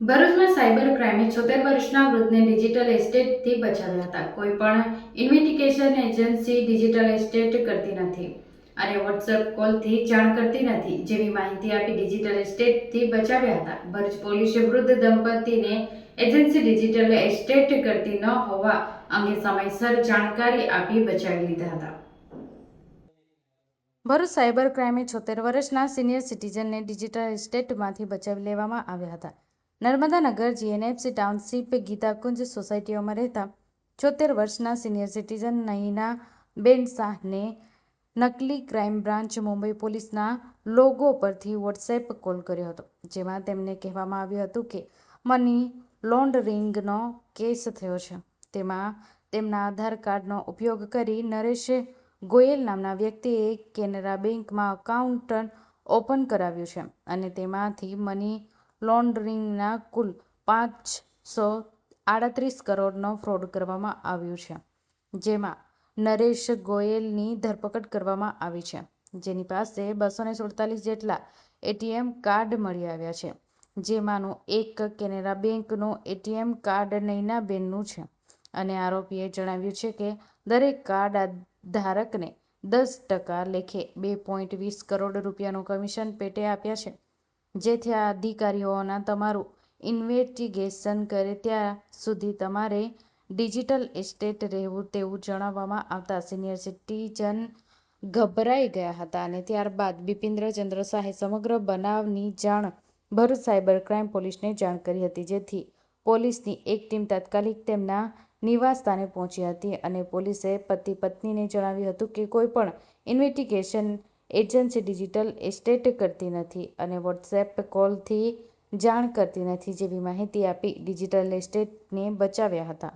ભરૂચમાં સાયબર ક્રાઇમે છોતેર વર્ષના વૃદ્ધને ડિજિટલ એસ્ટેટથી બચાવ્યા હતા. કોઈ પણ ઇન્વેસ્ટિગેશન એજન્સી ડિજિટલ એસ્ટેટ કરતી નથી અને વોટ્સએપ કોલથી જાણ કરતી નથી જેવી માહિતી આપી ડિજિટલ એસ્ટેટથી બચાવ્યા હતા. ભરૂચ પોલીસે વૃદ્ધ દંપતીને એજન્સી ડિજિટલ એસ્ટેટ કરતી ન હોવા અંગે સમયસર જાણકારી આપી બચાવી લીધા હતા. ભરૂચ સાયબર ક્રાઇમે છોતેર વર્ષના સિનિયર સિટીઝનને ડિજિટલ એસ્ટેટમાંથી બચાવી લેવામાં આવ્યા હતા. નર્મદાનગર જીએનએફસી ટાઉનશીપ ગીતાકુંજ સોસાયટીઓમાં રહેતા છોતેર વર્ષના સિનિયર સિટીઝન નહીના બેન શાહને નકલી ક્રાઇમ બ્રાન્ચ મુંબઈ પોલીસના લોગો પરથી વોટ્સએપ કોલ કર્યો હતો. જેમાં તેમને કહેવામાં આવ્યું હતું કે, મની લોન્ડરિંગનો કેસ થયો છે. તેમાં તેમના આધાર કાર્ડનો ઉપયોગ કરી નરેશ ગોયલ નામના વ્યક્તિએ કેનરા બેંકમાં અકાઉન્ટ ઓપન કરાવ્યું છે અને તેમાંથી મની લોન્ડરિંગના કુલ પાંચસો આડત્રીસ કરોડનો ફ્રોડ કરવામાં આવ્યું છે, જેમાં નરેશ ગોયલની ધરપકડ કરવામાં આવી છે. જેની પાસે બસો ને સુડતાલીસ જેટલા એટીએમ કાર્ડ મળી આવ્યા છે, જેમાંનું એક કેનેરા બેંકનું એટીએમ કાર્ડ નૈનાબેનનું છે. અને આરોપીએ જણાવ્યું છે કે દરેક કાર્ડ ધારકને દસ ટકા લેખે બે પોઈન્ટ વીસ કરોડ રૂપિયાનું કમિશન પેટે આપ્યા છે. જેથી આ અધિકારીઓના તમારું ઇન્વેસ્ટિગેશન કરે ત્યાં સુધી તમારે ડિજિટલ એસ્ટેટ રહેવું તેવું જણાવવામાં આવતા સિનિયર સિટીઝન ગભરાઈ ગયા હતા અને ત્યારબાદ બિપિન્દ્ર ચંદ્ર શાહે સમગ્ર બનાવની જાણ ભરૂચ સાયબર ક્રાઇમ પોલીસને જાણ કરી હતી, જેથી પોલીસની એક ટીમ તાત્કાલિક તેમના નિવાસસ્થાને પહોંચી હતી અને પોલીસે પતિ પત્નીને જણાવ્યું હતું કે કોઈ પણ ઇન્વેસ્ટિગેશન એજન્સી ડિજિટલ એસ્ટેટ કરતી નથી અને વોટ્સએપ કોલથી જાણ કરતી નથી જેવી માહિતી આપી ડિજિટલ એસ્ટેટને બચાવ્યા હતા.